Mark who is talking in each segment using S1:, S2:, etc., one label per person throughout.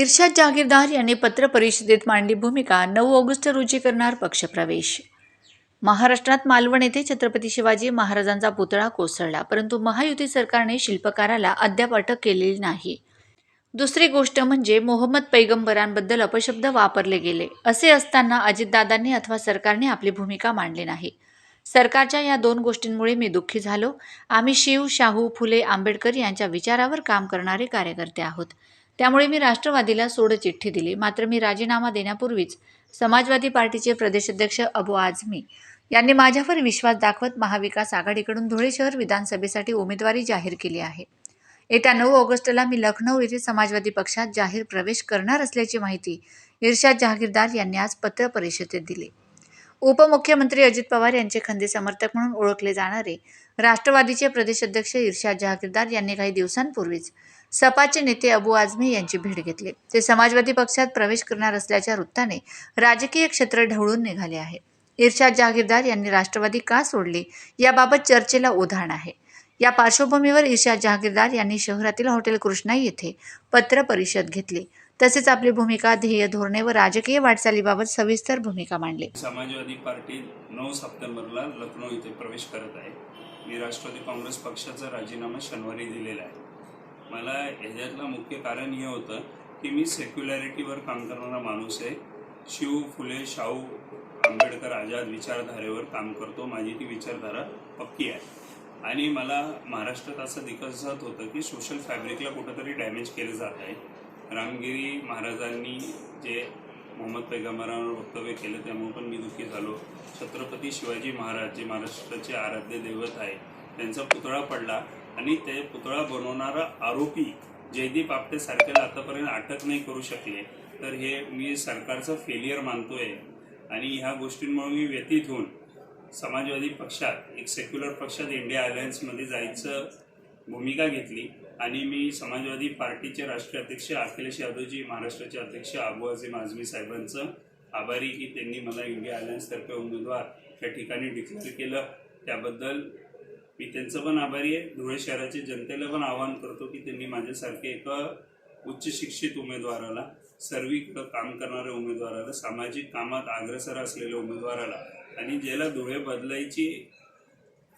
S1: इर्शाद जहागीरदार यांनी पत्र परिषदेत मांडली भूमिका नऊ ऑगस्ट रोजी करणार पक्षप्रवेश. महाराष्ट्रात मालवण येथे छत्रपती शिवाजी महाराजांचा पुतळा कोसळला परंतु महायुती सरकारने शिल्पकाराला अद्याप अटक केलेली नाही. दुसरी गोष्ट म्हणजे मोहम्मद पैगंबरांबद्दल अपशब्द वापरले गेले. असे असताना अजितदादांनी अथवा सरकारने आपली भूमिका मांडली नाही. सरकारच्या या दोन गोष्टींमुळे मी दुःखी झालो. आम्ही शिव शाहू फुले आंबेडकर यांच्या विचारावर काम करणारे कार्यकर्ते आहोत. त्यामुळे मी राष्ट्रवादीला सोड चिठ्ठी दिली. मात्र मी राजीनामा देण्यापूर्वीच समाजवादी पार्टीचे प्रदेशाध्यक्ष अबू आझमी यांनी माझ्यावर विश्वास दाखवत महाविकास आघाडीकडून धुळे शहर विधानसभेसाठी उमेदवारी जाहीर केली आहे. येत्या नऊ ऑगस्टला मी लखनौ येथे समाजवादी पक्षात जाहीर प्रवेश करणार असल्याची माहिती इर्शाद जहागीरदार यांनी आज पत्र परिषदेत दिली. उपमुख्यमंत्री अजित पवार यांचे खंदे समर्थक म्हणून ओळखले जाणारे राष्ट्रवादीचे प्रदेश अध्यक्ष इर्शाद जहागीरदार यांनी काही दिवसांपूर्वीच सपाचे नेते अबू आझमी यांची भेट घेतली. ते समाजवादी पक्षात प्रवेश करणार असल्याच्या वृत्ताने राजकीय क्षेत्र ढवळून निघाले आहे. इर्शाद जहागीरदार यांनी राष्ट्रवादी का सोडली याबाबत चर्चेला उधाण आहे. या पार्श्वभूमीवर इर्शाद जहागीरदार यांनी शहरातील हॉटेल कृष्णा येथे पत्र परिषद घेतली. तसेच आपली भूमिका ध्येय धोरणे व राजकीय वाटचालीबाबत सविस्तर भूमिका मांडली.
S2: समाजवादी पार्टी नऊ सप्टेंबरला लखनौ इथे प्रवेश करत आहे. मी राष्ट्रवादी काँग्रेस पक्षाचा राजीनामा शनिवारी दिलेला आहे. मला ह्याच्यातलं मुख्य कारण हे होतं की मी सेक्युलॅरिटीवर काम करणारा माणूस आहे. शिव फुले शाहू आंबेडकर आझाद विचारधारेवर काम करतो. माझी ती विचारधारा पक्की आहे. आणि मला महाराष्ट्रात असं दिसत होतं की सोशल फॅब्रिकला कुठंतरी डॅमेज केलं जात आहे. रामगिरी महाराजांनी जे मोहम्मद पैगंबरांवर वक्तव्य केलं त्यामुळे पण मी दुःखी झालो. छत्रपती शिवाजी महाराज जे महाराष्ट्राचे आराध्य दैवत आहे त्यांचा पुतळा पडला आणि ते पुतळा बनवणारा आरोपी जयदीप आपटे सारख्याला आतापर्यंत अटक नाही करू शकले. तर हे मी सरकारचं फेलियर मानतोय आणि ह्या गोष्टींमुळे मी व्यतीत होऊन समाजवादी पक्षात एक सेक्युलर पक्षात इंडिया अलायन्समध्ये जायचं भूमिका घेतली. आणि मी समाजवादी पार्टीचे राष्ट्रीय अध्यक्ष अखिलेश यादवजी महाराष्ट्राचे अध्यक्ष अबू अझीम आझमी साहेबांचं आभारी की त्यांनी मला इंडिया अलायन्सतर्फे उमेदवार त्या ठिकाणी डिक्लेअर केलं. त्याबद्दल मी त्यांचं पण आभारी आहे. धुळे शहराच्या जनतेला पण आवाहन करतो की त्यांनी माझ्यासारखे एका उच्च शिक्षित उमेदवाराला सर्वीकडं काम करणाऱ्या उमेदवाराला सामाजिक कामात अग्रसर असलेल्या उमेदवाराला आणि ज्याला धुळे बदलायची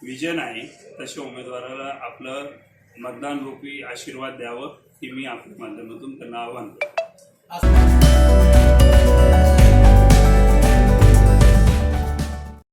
S2: विजन आहे तशा उमेदवाराला आपलं मतदान रूपी आशीर्वाद द्यावं ही मी आपल्या माध्यमातून त्यांना आव्हान करतो.